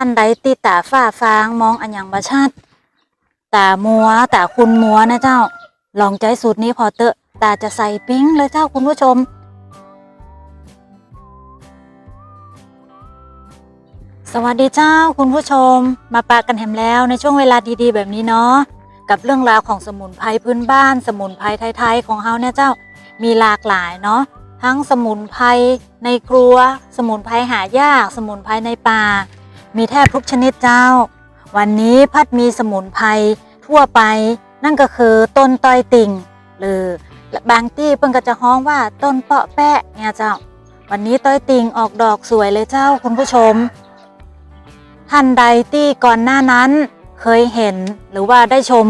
ท่านใดตีตาฝ้าฟางมองอันอย่างบาชัดตามัวตาคุณมัวนะเจ้า ลองใจสูตรนี้พอเตอะตาจะใส่ปิ้งเลยเจ้าคุณผู้ชม สวัสดีเจ้าคุณผู้ชม มาปะกันแหมแล้วในช่วงเวลาดีๆ แบบนี้เนาะกับเรื่องราวของสมุนไพรพื้นบ้าน สมุนไพรไทยๆของเฮาเนี่ยเจ้ามีหลากหลายเนาะทั้งสมุนไพรในครัว สมุนไพรหายาก สมุนไพรในป่า มีแทบทุกชนิดเจ้า วันนี้พัดมีสมุนไพรทั่วไป นั่นก็คือต้นต้อยติ่ง หรือบางที่เพิ่งก็จะฮ้องว่าต้นเปาะแปะเนี่ยเจ้า วันนี้ต้อยติ่งออกดอกสวยเลยเจ้าคุณผู้ชม ท่านใดที่ก่อนหน้านั้นเคยเห็นหรือว่าได้ชม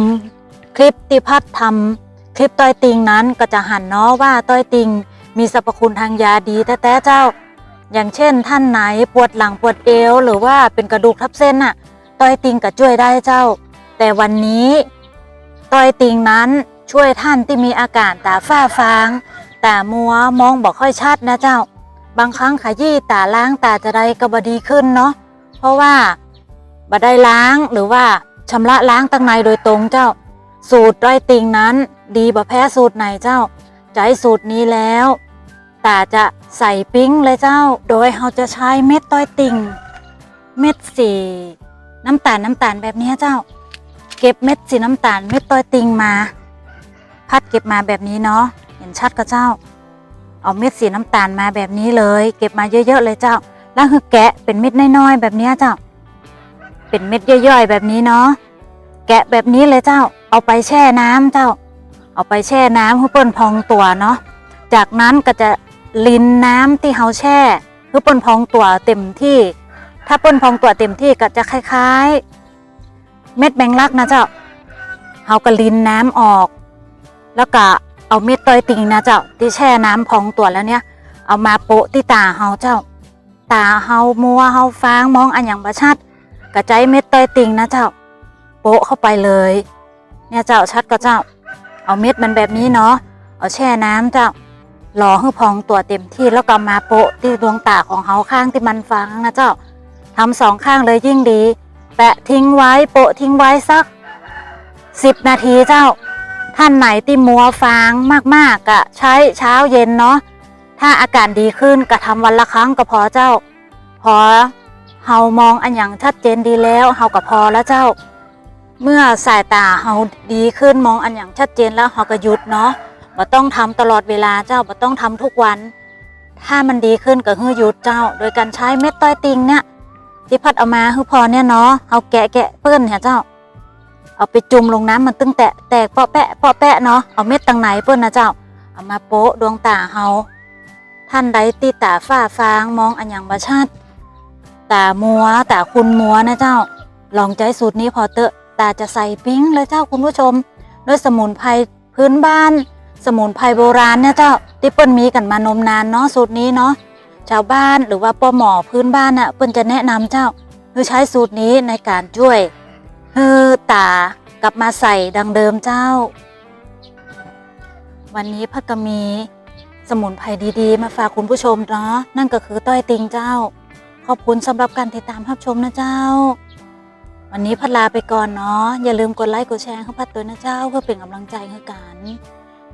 คลิปที่พัดทำคลิปต้อยติงนั้นก็จะหันเนาะว่าต้อยติงมีสรรพคุณทางยาดีแต่แต่เจ้า อย่างเช่นท่านไหนปวดหลังปวดเอวหรือว่าเป็นกระดูกทับเส้นน่ะต้อยติงก็ช่วยได้เจ้า แต่วันนี้ต้อยติงนั้นช่วยท่านที่มีอาการตาฝ้าฟางตามัวมองบอกค่อยชัดนะเจ้า บางครั้งขยี้ตาล้างตาจะได้ก็บดีขึ้นเนาะเพราะว่าบ่ได้ล้างหรือว่าชำระล้างตั้งในโดยตรงเจ้า สูตรด้อยติงนั้น ดีบ่แพ้สูตรไหนเจ้า ใจสูตรนี้แล้ว ตาจะใส่ปิ้งเลยเจ้า โดยเราจะใช้เม็ดต้อยติงเม็ดสีน้ำตาลน้ำตาลแบบนี้เจ้า เก็บเม็ดสีน้ำตาลเม็ดต้อยติงมา พัดเก็บมาแบบนี้เนาะเห็นชัดก็เจ้า เอาเม็ดสีน้ำตาลมาแบบนี้เลย เก็บมาเยอะๆเลยเจ้า แล้วคือแกะเป็นเม็ดน้อยๆแบบนี้เจ้า เป็นเม็ดย่อยๆแบบนี้เนาะแกะแบบนี้เลยเจ้า เอาไปแช่น้ำเจ้า เอาไปแช่น้ำเพื่อเปิ้นพองตัวเนาะจากนั้นก็จะ ลิ้นน้ำที่เฮาแช่เพื่อปนพองตัวเต็มที่ ถ้าปนพองตัวเต็มที่ก็จะคล้ายๆ เม็ดแมงลักนะเจ้าเฮาก็ลิ้นน้ำออก แล้วก็เอาเม็ดตอยติงนะเจ้าที่แช่น้ำพองตัวแล้วเนี่ย เอามาโปะที่ตาเฮาเจ้า ตาเฮามัวเฮาฟางมองอันอย่างประชัดกระใจเม็ดเตยติงนะเจ้า โปะเข้าไปเลย เนี่ยเจ้าชัดก็เจ้า เอาเม็ดมันแบบนี้เนาะเอาแช่น้ำเจ้า รอให้พองตัวเต็มที่แล้วก็มาโปะที่ดวงตาของเฮาข้างที่มันฟางนะเจ้าทำสองข้างเลยยิ่งดี แปะทิ้งไว้โปะทิ้งไว้สักสิบนาทีเจ้า ท่านไหนที่มัวฟางมากๆก็ใช้เช้าเย็นเนาะถ้าอาการดีขึ้นก็ทำวันละครั้งก็พอเจ้า พอเฮามองอันอย่างชัดเจนดีแล้วเฮาก็พอแล้วเจ้า เมื่อสายตาเฮาดีขึ้นมองอันอย่างชัดเจนแล้วเฮาก็หยุดเนาะ บ่ต้องทำตลอดเวลาเจ้าบ่ต้องทำทุกวัน ถ้ามันดีขึ้นก็ฮือหยุดเจ้า โดยการใช้เม็ดต้อยติงเนี่ยที่พัดเอามาฮือพอเนี่ยเนาะเฮาแกะแกะเปิ้นเนี่ยเจ้า เอาไปจุ่มลงน้ำมันตึงแตะแตกเปาะแปะเปาะแปะเนาะเอาเม็ดตังไหนเปิ้นนะเจ้า เอามาโปะดวงตาเฮาท่านใดตีตาฝ้าฟางมองอันอย่างบาชัดตามัวตาคุณมัวนะเจ้า ลองใจสูตรนี้พอเตอะตาจะใส่ปิ้งเลยเจ้าคุณผู้ชม ด้วยสมุนไพรพื้นบ้าน สมุนไพรโบราณเนี่ยเจ้าที่เปิ้นมีกันมานมนานเนาะสูตรนี้เนาะชาวบ้านหรือว่าป้อหมอพื้นบ้านน่ะเปิ้นจะแนะนำเจ้าคือใช้สูตรนี้ในการช่วยฮือตากลับมาใส่ดังเดิมเจ้า วันนี้พักกมีสมุนไพรดีๆ มาฝากคุณผู้ชมเนาะนั่นก็คือต้อยติงเจ้า ขอบคุณสำหรับการติดตามรับชมนะเจ้า วันนี้พัดลาไปก่อนเนาะอย่าลืมกดไลค์กดแชร์ให้พัดตัวนะเจ้า เพื่อเป็นกำลังใจให้กัน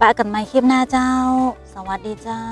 ปะกันใหม่คลิปหน้าเจ้า สวัสดีเจ้า